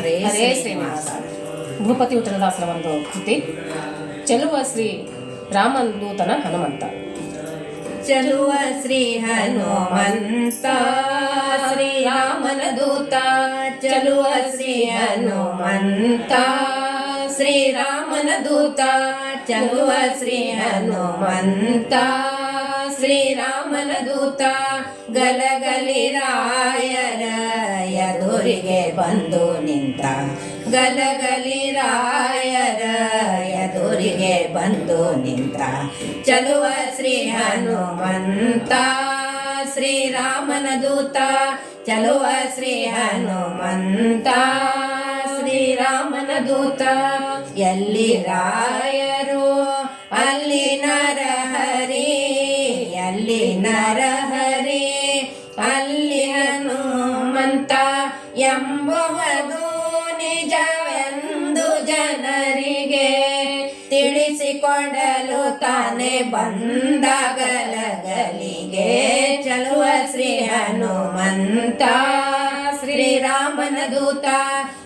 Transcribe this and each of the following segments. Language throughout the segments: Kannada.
ಹರೇ ಹರೇ ಶ್ರೀನಿವಾಸ. ಶ್ರೀನಿವಾಸ ಭೂಪತಿ ಉತ್ತರದಾಸರ ಒಂದು ಕೃತಿ ಚೆಲುವ ಶ್ರೀ ರಾಮದೂತನ ಹನುಮಂತ ಚಲುವ ಶ್ರೀ ಹನುಮಂತ ಶ್ರೀರಾಮನ ದೂತ ಚಲುವ ಶ್ರೀ ಹನುಮಂತ ಶ್ರೀರಾಮನ ದೂತ ಚಲುವ ಶ್ರೀ ಹನುಮಂತ ಶ್ರೀರಾಮನ ದೂತ ಗಲಗಲಿ ರಾಯರ ಎದುರಿಗೆ ಬಂದು ನಿಂತ. ಗಲಗಲಿ ರಾಯರ ಎದುರಿಗೆ ಬಂದು ನಿಂತ. ಚಲುವ ಶ್ರೀ ಹನುಮಂತ ಶ್ರೀರಾಮನ ದೂತ. ಚಲುವ ಶ್ರೀ ಹನುಮಂತ ಶ್ರೀರಾಮನ ದೂತ. ಎಲ್ಲಿ ರಾಯರು, ಅಲ್ಲಿ ನರಹರಿ. ಅಲ್ಲಿ ನರಹರಿ, ಅಲ್ಲಿ ಹನುಮಂತ. ಎಂಬುವುದು ನಿಜವೆಂದು ಜನರಿಗೆ ತಿಳಿಸಿಕೊಡಲು ತಾನೆ ಬಂದಾಗಲಗಲಿಗೆ ಚಲುವ ಶ್ರೀ ಹನುಮಂತ. ಶ್ರೀರಾಮನ ದೂತ,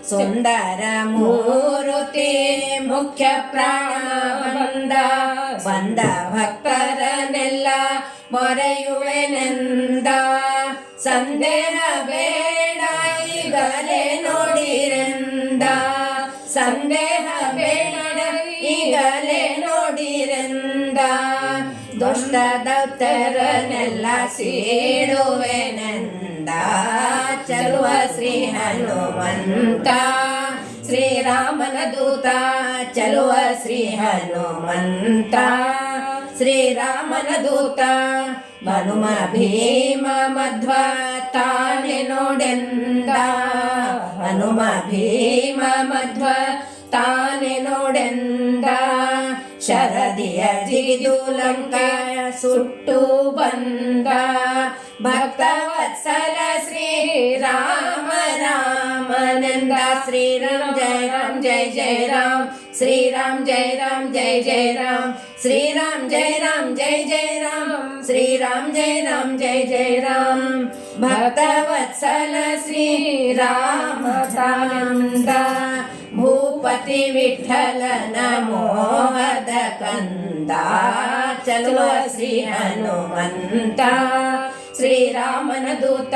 ಸುಂದರ ಮೂರುತಿ, ಮುಖ್ಯ ಪ್ರಾಣ ಬಂದ ಭಕ್ತರನ್ನೆಲ್ಲ ಮೊರೆಯುವೆನೆಂದ. ಸಂದೇಹವೇ ಈಗಲೇ ನೋಡಿರೆಂದ? ಸಂದೇಹ ಬೇಡ ಈಗಲೇ ನೋಡಿರೆಂದ? ದುಷ್ಟ ದೌತರನೆಲ್ಲ ಸೀಡುವೆನೆಂದ ಚಲುವ ಶ್ರೀ ಹನುಮಂತ. ಶ್ರೀರಾಮನ ದೂತ, ಚಲುವ ಶ್ರೀ ಹನುಮಂತ. ಶ್ರೀರಾಮನ ದೂತ ಹನುಮ ಭೀಮ ಮಧ್ವ ತಾನೆ ನೋಡೆಂದ ಹನುಮ ಭೀಮ ಮಧ್ವ ತಾನೆ ನೋಡೆಂದ ಶರದಿಯ ಜಿಗಿದು ಲಂಕ ಸುಟ್ಟು ಬಂದ ಭಕ್ತವತ್ಸಲ ಶ್ರೀರಾಮ ರಾಮನಂದ आनंदा श्री राम जय राम, जय जय राम। श्री राम जय राम, जय जय राम। श्री राम जय राम, जय जय राम। श्री राम जय राम, जय जय राम। भक्तवत्सल श्रीरामचन्दा भूपति विठ्ठल नमोहद कंदा चलो श्री हनुमन्ता। ಶ್ರೀರಾಮನ ದೂತ.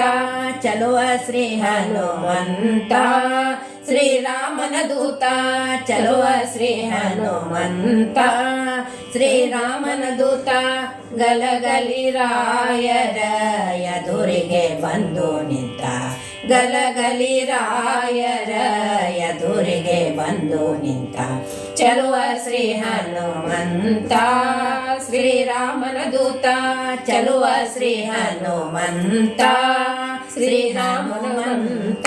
ಚಲುವ ಶ್ರೀ ಹನುಮಂತ. ಶ್ರೀರಾಮನ ದೂತ. ಚಲುವ ಶ್ರೀ ಹನುಮಂತ. ಶ್ರೀರಾಮನ ದೂತ, ಗಲಗಲಿ ರಾಯರ ಎದುರಿಗೆ ಬಂದು ನಿಂತ. ಗಲಗಲಿ ರಾಯರ ಎದುರಿಗೆ ಬಂದು ನಿಂತ. ಚಲುವ ಶ್ರೀ ಹನುಮಂತ. ಶ್ರೀರಾಮನ ದೂತ, ಚಲುವ ಶ್ರೀ ಹನುಮಂತ ಶ್ರೀ ಹನುಮಂತ. ಶ್ರೀ ಹನುಮಂತ.